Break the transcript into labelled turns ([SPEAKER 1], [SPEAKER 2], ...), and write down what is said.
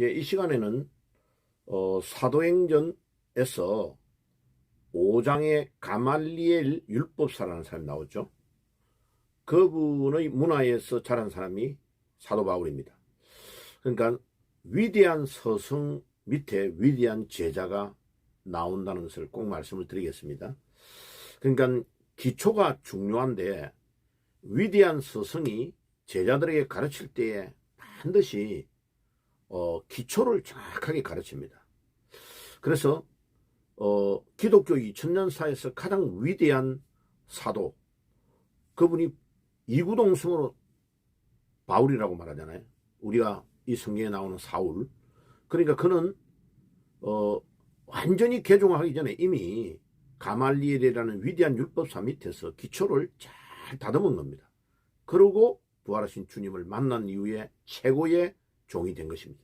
[SPEAKER 1] 예, 이 시간에는 어, 사도행전에서 5장의 가말리엘 율법사라는 사람이 나오죠. 그분의 문화에서 자란 사람이 사도 바울입니다. 그러니까 위대한 서성 밑에 위대한 제자가 나온다는 것을 꼭 말씀을 드리겠습니다. 그러니까 기초가 중요한데 위대한 스승이 제자들에게 가르칠 때에 반드시 어, 기초를 정확하게 가르칩니다. 그래서 어, 기독교 2000년사에서 가장 위대한 사도 그분이 이구동성으로 바울이라고 말하잖아요. 우리가 이 성경에 나오는 사울. 그러니까 그는 어, 완전히 개종하기 전에 이미 가말리엘이라는 위대한 율법사 밑에서 기초를 잘 다듬은 겁니다. 그러고 부활하신 주님을 만난 이후에 최고의 종이 된 것입니다.